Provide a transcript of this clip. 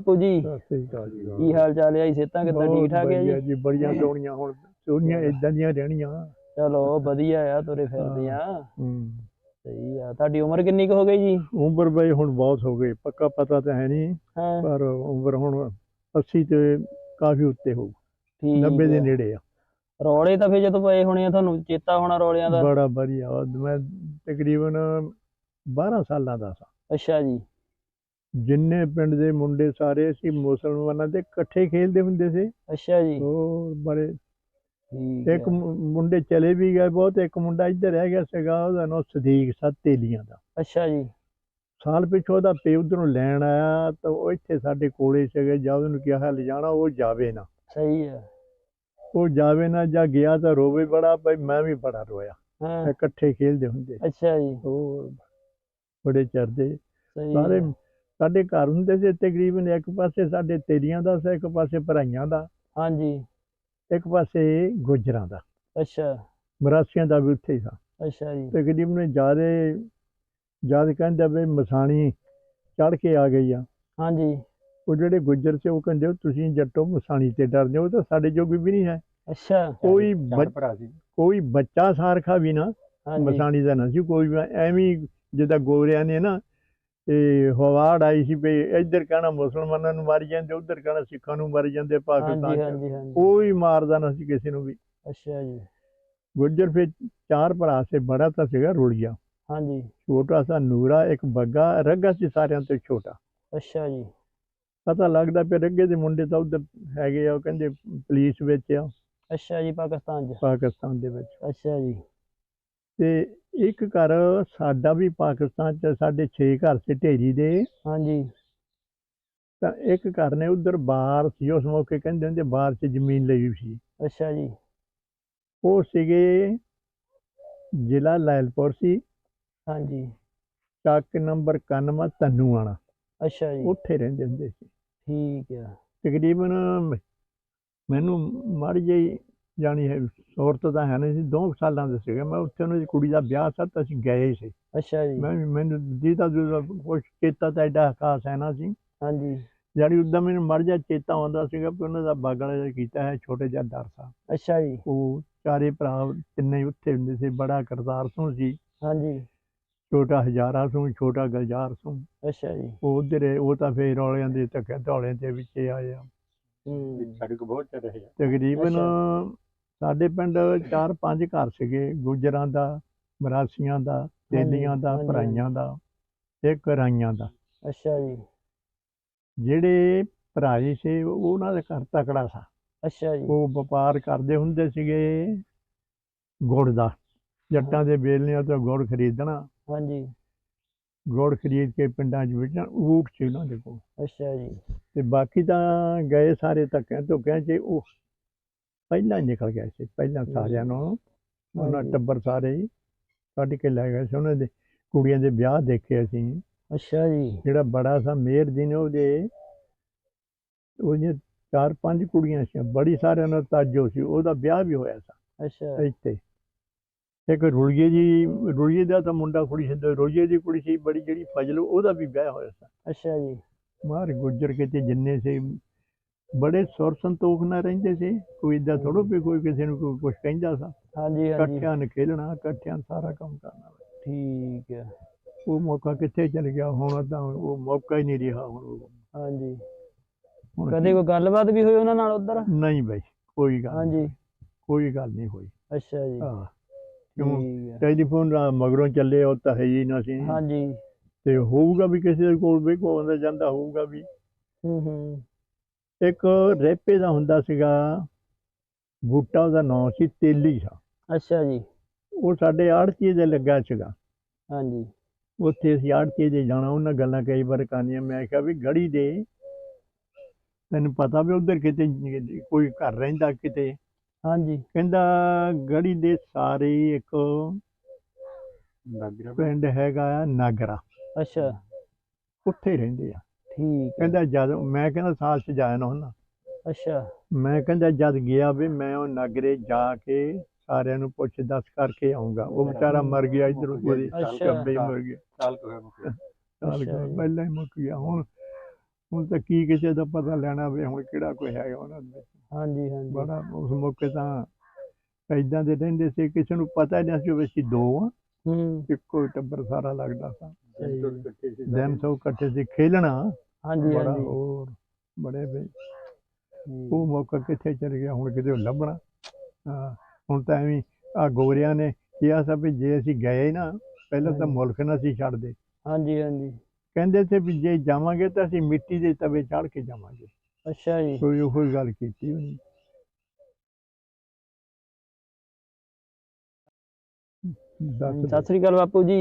ਬਾਪੂ ਜੀ। ਸਤਿ ਸ੍ਰੀ ਅਕਾਲ ਜੀ। ਕੀ ਹਾਲ ਚਾਲ ਹੈ ਜੀ? ਸਿਹਤਾਂ ਕਿੱਦਾਂ? ਠੀਕ ਠਾਕ ਹੈ ਜੀ? ਜੀ ਬੜੀਆਂ ਸੋਹਣੀਆਂ ਹੁਣ। ਸੋਹਣੀਆਂ ਇਦਾਂ ਦੀਆਂ ਰਹਿਣੀਆਂ। ਚਲੋ ਵਧੀਆ ਆ ਤੁਰੇ ਫਿਰਦੇ ਆ। ਹੂੰ ਸਹੀ ਆ। ਤੁਹਾਡੀ ਉਮਰ ਕਿੰਨੀ ਕੁ ਹੋ ਗਈ ਜੀ? ਉਮਰ ਬਈ ਹੁਣ ਬਹੁਤ ਹੋ ਗਈ। ਪੱਕਾ ਪਤਾ ਤਾਂ ਹੈ ਨਹੀਂ ਹਾਂ। ਪਰ ਉਮਰ ਹੁਣ 80 ਤੇ ਕਾਫੀ ਉੱਤੇ ਠੀਕ 90 ਦੇ। ਨੇੜੇ ਆ। ਰੌਲੇ ਤਾਂ ਫੇ ਜਦੋਂ ਪਏ ਹੋਣੇ ਆ ਤੁਹਾਨੂੰ ਚੇਤਾ ਹੋਣਾ ਰੌਲਿਆਂ ਦਾ? ਬੜਾ ਵਧੀਆ। ਮੈਂ ਤਕਰੀਬਨ 12 ਸਾਲਾਂ ਦਾ ਸਾਂ। ਅੱਛਾ ਜੀ। ਜਿੰਨੇ ਪਿੰਡ ਦੇ ਮੁੰਡੇ ਸਾਰੇ ਸੀ ਮੁਸਲਮਾਨਾਂ ਦੇ ਇਕੱਠੇ ਖੇਡਦੇ ਹੁੰਦੇ ਸੀ। ਅੱਛਾ ਜੀ। ਉਹ ਬੜੇ ਇੱਕ ਮੁੰਡੇ ਚਲੇ ਵੀ ਗਏ ਬਹੁਤ ਇੱਕ ਮੁੰਡਾ ਇੱਧਰ ਰਹਿ ਗਿਆ ਸੀਗਾ ਉਹਦਾ ਨਾਮ ਸਦੀਕ ਸਾ ਤੇਲੀਆਂ ਦਾ। ਅੱਛਾ ਜੀ। ਸਾਲ ਪਿੱਛੋਂ ਉਹਦਾ ਪੇ ਉਧਰੋਂ ਲੈਣ ਆਇਆ ਤਾਂ ਉਹ ਇੱਥੇ ਸਾਡੇ ਕੋਲੇ ਸੀਗੇ ਜਾਂ ਉਹਨੂੰ ਕਿਹਾ ਲਿਜਾਣਾ ਉਹ ਜਾਵੇ ਨਾ। ਸਹੀ ਆ ਉਹ ਜਾਵੇ ਨਾ ਜਾਂ ਗਿਆ ਤਾਂ ਰੋਵੇ ਬੜਾ ਭਾਈ ਮੈਂ ਵੀ ਬੜਾ ਰੋਇਆ। ਹਾਂ। ਇਕੱਠੇ ਖੇਲਦੇ ਹੁੰਦੇ ਅੱਛਾ ਜੀ। ਉਹ ਬੜੇ ਚਰਦੇ ਸਹੀ ਸਾਰੇ। ਸਾਡੇ ਘਰ ਹੁੰਦੇ ਸੀ ਤਕਰੀਬਨ ਇੱਕ ਪਾਸੇ ਸਾਡੇ ਤੇਰੀਆਂ ਦਾ ਸੀ ਇੱਕ ਪਾਸੇ ਭਰਾਈਆਂ ਦਾ। ਹਾਂਜੀ। ਇੱਕ ਪਾਸੇ ਗੁੱਜਰਾਂ ਦਾ। ਅੱਛਾ। ਮਰਾਸੀਆਂ ਦਾ ਵੀ ਉੱਥੇ ਹੀ ਸੀ। ਅੱਛਾ ਜੀ। ਤਕਰੀਬਨ ਜਿਆਦੇ ਜਦ ਕਹਿੰਦੇ ਵੀ ਮਸਾਣੀ ਚੜ ਕੇ ਆ ਗਈ ਆ। ਹਾਂਜੀ। ਉਹ ਜਿਹੜੇ ਗੁੱਜਰ ਸੀ ਉਹ ਕਹਿੰਦੇ ਤੁਸੀਂ ਜੱਟੋ ਮਸਾਣੀ ਤੇ ਡਰਦੇ ਹੋ ਉਹ ਤਾਂ ਸਾਡੇ ਜੋਗੀ ਵੀ ਨਹੀਂ ਹੈ। ਅੱਛਾ। ਕੋਈ ਕੋਈ ਬੱਚਾ ਸਾਰਖਾ ਵੀ ਨਾ ਮਸਾਣੀ ਦਾ ਨਾ ਸੀ ਕੋਈ ਵੀ ਐਵੇਂ ਜਿੱਦਾਂ ਗੋਰਿਆਂ ਨੇ ਨਾ ਤੇ ਹਵਾੜ ਆਈ ਸੀ ਵੀ ਇੱਧਰ ਕਹਿਣਾ ਮੁਸਲਮਾਨਾਂ ਨੂੰ ਮਾਰੀ ਜਾਂਦੇ ਉੱਧਰ ਕਹਿਣਾ ਸਿੱਖਾਂ ਨੂੰ ਮਾਰੀ ਜਾਂਦੇ ਪਾਕਿਸਤਾਨ 'ਚ। ਕੋਈ ਮਾਰਦਾ ਨਾ ਸੀ ਕਿਸੇ ਨੂੰ ਵੀ। ਅੱਛਾ ਜੀ। ਗੁੱਜਰ ਫਿਰ ਚਾਰ ਭਰਾ ਸੇ ਬੜਾ ਤਾਂ ਸੀਗਾ ਰੋੜੀਆ। ਹਾਂਜੀ। ਛੋਟਾ ਸਾ ਨੂਰਾ ਇੱਕ ਬੱਗਾ ਰੱਗਾ ਸੀ ਸਾਰਿਆਂ ਤੋਂ ਛੋਟਾ। ਅੱਛਾ ਜੀ। ਪਤਾ ਲੱਗਦਾ ਪਿਆ ਰੱਗੇ ਦੇ ਮੁੰਡੇ ਤਾਂ ਉਧਰ ਹੈਗੇ ਆ ਉਹ ਕਹਿੰਦੇ ਪੁਲਿਸ ਵਿੱਚ ਆ। ਅੱਛਾ ਜੀ ਪਾਕਿਸਤਾਨ ਚ। ਪਾਕਿਸਤਾਨ ਦੇ ਵਿੱਚ। ਅੱਛਾ ਜੀ। ਤੇ ਇੱਕ ਘਰ ਸਾਡਾ ਵੀ ਪਾਕਿਸਤਾਨ ਚ ਸਾਡੇ 6 ਘਰ ਸੀ ਢੇਰੀ ਦੇ। ਹਾਂਜੀ। ਤਾਂ ਇੱਕ ਘਰ ਨੇ ਉਧਰ ਬਾਹਰ ਸੀ ਉਸ ਮੌਕੇ ਕਹਿੰਦੇ ਹੁੰਦੇ ਬਾਹਰ 'ਚ ਜ਼ਮੀਨ ਲਈ ਸੀ। ਅੱਛਾ ਜੀ। ਉਹ ਸੀਗੇ ਜ਼ਿਲ੍ਹਾ ਲੈਲਪੁਰ ਸੀ। ਹਾਂਜੀ। ਚੱਕ ਨੰਬਰ 91 ਤਨੂਆਣਾ ਅੱਛਾ ਜੀ। ਉੱਥੇ ਰਹਿੰਦੇ ਹੁੰਦੇ ਸੀ। ਠੀਕ ਆ। ਤਕਰੀਬਨ ਮੈਨੂੰ ਮਾੜੀ ਜਿਹੀ ਜਾਣੀ ਹੈ ਸੌਰਤ ਤਾਂ ਹੈ ਨਹੀਂ ਸੀ ਦੋ ਸਾਲਾਂ ਦਾ ਸੀਗਾ। ਮੈਂ ਉੱਥੇ ਉਹਨਾਂ ਦੀ ਕੁੜੀ ਦਾ ਵਿਆਹ ਸੀ ਤਾਂ ਅਸੀਂ ਗਏ ਸੀ। ਅੱਛਾ ਜੀ। ਮੈਂ ਮੈਨੂੰ ਜਿਹਦਾ ਜਿਹਦਾ ਕੁਛ ਚੇਤਾ ਤਾਂ ਐਡਾ ਖਾਸ ਹੈ ਨਾ ਸੀ। ਹਾਂਜੀ। ਜਾਣੀ ਉਦਾਂ ਮੈਨੂੰ ਮਰ ਜਾ ਚੇਤਾ ਆਉਂਦਾ ਸੀਗਾ ਕਿ ਉਹਨਾਂ ਦਾ ਬਾਗਲ ਜਿਹਾ ਕੀਤਾ ਹੈ ਛੋਟੇ ਜਿਹਾ ਦਰ ਸਾਹਿਬ ਅੱਛਾ ਜੀ। ਉਹ ਚਾਰੇ ਭਰਾ ਤਿੰਨੇ ਹੀ ਉੱਥੇ ਹੁੰਦੇ ਸੀ ਬੜਾ ਕਰਤਾਰ ਸਿੰਘ ਸੀ। ਹਾਂਜੀ। ਛੋਟਾ ਹਜ਼ਾਰਾ ਸਿੰਘ ਛੋਟਾ ਗਲਜਾਰ ਸਿੰਘ ਅੱਛਾ ਜੀ। ਉਹ ਉਧਰ ਉਹ ਤਾਂ ਫੇਰ ਰੌਲਿਆਂ ਦੇ ਧੱਕੇ ਧੌਲਿਆਂ ਦੇ ਵਿੱਚ ਹੀ ਆਏ ਆ। ਹੂੰ। ਸਾਡੇ ਕੋਲ ਬਹੁਤ ਰਹੇ ਆ। ਤਕਰੀਬਨ। ਸਾਡੇ ਪਿੰਡ ਚਾਰ ਪੰਜ ਘਰ ਸੀਗੇ ਗੁੱਜਰਾਂ ਦਾ ਮਰਾਸੀਆਂ ਦਾ ਤੇਲੀਆਂ ਦਾ ਭਰਾਈਆਂ ਦਾ ਇੱਕ ਰਾਈਆਂ ਦਾ। ਅੱਛਾ ਜੀ। ਜਿਹੜੇ ਭਰਾਈ ਸੀ ਉਹ- ਉਹਨਾਂ ਦਾ ਘਰ ਤਕੜਾ ਸੀ। ਅੱਛਾ ਜੀ। ਉਹ ਵਪਾਰ ਕਰਦੇ ਹੁੰਦੇ ਸੀਗੇ ਗੁੜ ਦਾ। ਜੱਟਾਂ ਦੇ ਬੇਲਣਿਆਂ ਤੋਂ ਗੁੜ ਖਰੀਦਣਾ। ਹਾਂਜੀ। ਗੁੜ ਖਰੀਦ ਕੇ ਪਿੰਡਾਂ 'ਚ ਵੇਚਣਾ ਊਠ ਸੀ ਉਹਨਾਂ ਦੇ ਕੋਲ। ਅੱਛਾ ਜੀ। ਤੇ ਬਾਕੀ ਤਾਂ ਗਏ ਸਾਰੇ ਧੱਕਿਆਂ ਧੁੱਕਿਆਂ 'ਚ ਉਹ ਪਹਿਲਾਂ ਹੀ ਨਿਕਲ ਗਏ ਸੀ ਪਹਿਲਾਂ ਸਾਰਿਆਂ ਨੂੰ ਉਹਨਾਂ। ਟੱਬਰ ਸਾਰੇ ਹੀ ਕੱਢ ਕੇ ਲੈ ਗਏ ਸੀ ਉਹਨਾਂ ਦੇ ਕੁੜੀਆਂ ਦੇ ਵਿਆਹ ਦੇਖੇ ਅਸੀਂ। ਅੱਛਾ ਜੀ। ਜਿਹੜਾ ਬੜਾ ਸਾ ਮੇਰ ਜੀ ਨੇ ਉਹਦੇ ਉਹਦੀਆਂ ਚਾਰ ਪੰਜ ਕੁੜੀਆਂ ਸੀ ਬੜੀ ਸਾਰਿਆਂ ਨਾਲ ਤਾਜੋ ਸੀ ਉਹਦਾ ਵਿਆਹ ਵੀ ਹੋਇਆ ਸੀ। ਅੱਛਾ। ਇੱਥੇ। ਇੱਕ ਰੁੜੀਏ ਜੀ ਰੁੜੀਏ ਦਾ ਤਾਂ ਮੁੰਡਾ ਕੁੜੀ ਸੀ ਤੇ ਰੁੜੀਏ ਦੀ ਕੁੜੀ ਸੀ ਬੜੀ ਜਿਹੜੀ ਫਜ਼ਲ ਉਹਦਾ ਵੀ ਵਿਆਹ ਹੋਇਆ ਸੀ। ਅੱਛਾ ਜੀ। ਮਾਰ ਗੁੱਜਰ ਕਿਤੇ ਜਿੰਨੇ ਸੀ ਬੜੇ ਸੁਰ ਸੰਤੋਖ ਨਾਲ ਰਹਿੰਦੇ ਸੀ। ਕੋਈ ਏਦਾਂ ਥੋੜੋ ਵੀ ਕੋਈ ਕਿਸੇ ਨੂੰ ਕੋਈ ਕੁਝ ਕਹਿੰਦਾ ਸੀ। ਹਾਂਜੀ ਹਾਂਜੀ। ਇਕੱਠਿਆਂ ਨੇ ਖੇਲਣਾ ਇਕੱਠਿਆਂ ਨੇ ਸਾਰਾ ਕੰਮ ਕਰਨਾ। ਠੀਕ ਆ ਉਹ ਮੌਕਾ ਕਿੱਥੇ ਚਲ ਗਿਆ? ਹੁਣ ਤਾਂ ਉਹ ਮੌਕਾ ਹੀ ਨਹੀਂ ਰਿਹਾ ਹੁਣ ਉਹ। ਹਾਂਜੀ। ਹੁਣ ਕਦੇ ਕੋਈ ਗੱਲਬਾਤ ਵੀ ਹੋਈ ਉਹਨਾਂ ਨਾਲ ਉਧਰ? ਨਹੀਂ ਬਈ ਕੋਈ ਗੱਲ ਹਾਂਜੀ। ਕੋਈ ਗੱਲ ਨਹੀਂ ਹੋਈ। ਅੱਛਾ ਜੀ। ਹਾਂ। ਕਿਉਂ? ਠੀਕ ਟੈਲੀਫੋਨ ਦਾ ਮਗਰੋਂ ਚੱਲੇ ਉਹ ਤਾਂ ਹੈ ਹੀ ਨਾ ਸੀ। ਹਾਂਜੀ। ਤੇ ਹੋਊਗਾ ਵੀ ਕਿਸੇ ਦੇ ਕੋਲ ਵੀ ਕੋਈ ਆਉਂਦਾ ਜਾਂਦਾ ਹੋਊਗਾ ਵੀ। ਹੂੰ ਹੂੰ। ਇੱਕ ਰੇਪੇ ਦਾ ਹੁੰਦਾ ਸੀਗਾ ਬੂਟਾ ਉਹਦਾ ਨਾਂ ਸੀ ਤੇਲੀ ਸਾ ਅੱਛਾ ਜੀ। ਉਹ ਸਾਡੇ ਆੜਤੀ ਦੇ ਲੱਗਾ ਸੀਗਾ। ਹਾਂਜੀ। ਉੱਥੇ ਅਸੀਂ ਆੜਤੀ ਦੇ ਜਾਣਾ ਉਹਨਾਂ ਗੱਲਾਂ ਕਈ ਵਾਰ ਕਰਨੀਆਂ। ਮੈਂ ਕਿਹਾ ਵੀ ਗੜੀ ਦੇ ਤੈਨੂੰ ਪਤਾ ਵੀ ਉਧਰ ਕਿਤੇ ਕੋਈ ਘਰ ਰਹਿੰਦਾ ਕਿਤੇ? ਹਾਂਜੀ। ਕਹਿੰਦਾ ਗੜੀ ਦੇ ਸਾਰੇ ਇੱਕ ਨਾਗਰਾ। ਪਿੰਡ ਹੈਗਾ ਆ ਨਾਗਰਾ। ਅੱਛਾ। ਉੱਥੇ ਰਹਿੰਦੇ ਆ। ਠੀਕ ਕਹਿੰਦਾ ਜਦ ਮੈਂ ਕਹਿੰਦਾ ਸਾਲ ਚ ਜਾਇਆ ਨਾ ਹੁੰਦਾ ਅੱਛਾ। ਮੈਂ ਕਹਿੰਦਾ ਜਦ ਗਿਆ ਵੀ ਮੈਂ ਉਹ ਨਾਗਰੇ ਜਾ ਕੇ ਸਾਰਿਆਂ ਨੂੰ ਪੁੱਛ ਦੱਸ ਕਰਕੇ ਆਉਂਗਾ ਉਹ ਵਿਚਾਰਾ ਮਰ ਗਿਆ ਇਧਰ ਉਹਦੇ। ਕੱਬੇ ਮਰ ਗਿਆ। ਸਾਲ ਕੋ ਹੈ ਮੁਕੇ ਸਾਲ ਕੁ। ਪਹਿਲਾਂ ਹੀ ਮੁੱਕ ਗਿਆ। ਹੁਣ ਹੁਣ ਤਾਂ ਕੀ ਕਿਸੇ ਦਾ ਪਤਾ ਲੈਣਾ ਵੀ ਹੁਣ ਕਿਹੜਾ ਕੋਈ ਹੈਗਾ ਉਹਨਾਂ ਦੇ। ਹਾਂਜੀ ਹਾਂਜੀ। ਬੜਾ ਉਸ ਮੌਕੇ ਤਾਂ ਏਦਾਂ ਦੇ ਰਹਿੰਦੇ ਸੀ ਕਿਸੇ ਨੂੰ ਪਤਾ ਨਹੀਂ ਸੀ ਵੀ ਅਸੀਂ ਦੋ ਆ। ਹੂੰ। ਇੱਕੋ ਟੱਬਰ ਸਾਰਾ ਲੱਗਦਾ ਸੀ। ਦਿਨ ਸੌ ਇਕੱਠੇ ਸੀ। ਖੇਲਣਾ ਹਾਂਜੀ ਬੜਾ ਹਾਂਜੀ। ਹੋਰ ਬੜੇ ਹੂੰ। ਉਹ ਮੌਕਾ ਕਿੱਥੇ ਚਲ ਗਿਆ ਹੁਣ ਕਿਤੇ ਲੱਭਣਾ। ਹਾਂ ਹੁਣ ਤਾਂ ਐਵੇਂ ਆ ਗੋਰਿਆਂ ਨੇ ਕਿਹਾ ਸੀ ਵੀ ਜੇ ਅਸੀਂ ਗਏ ਨਾ ਪਹਿਲਾਂ ਤਾਂ। ਮੁਲਕ ਨਾ ਸੀ ਛੱਡਦੇ। ਹਾਂਜੀ ਹਾਂਜੀ। ਕਹਿੰਦੇ ਸੀ ਵੀ ਜੇ ਜਾਵਾਂਗੇ ਤਾਂ ਅਸੀਂ ਮਿੱਟੀ ਦੇ ਤਵੇ ਚੜ੍ਹ ਕੇ ਜਾਵਾਂਗੇ। ਅੱਛਾ ਜੀ। ਕੋਈ ਉਹ ਗੱਲ ਕੀਤੀ ਹੋਣੀ। ਸਤਿ ਸ੍ਰੀ ਅਕਾਲ ਬਾਪੂ ਜੀ।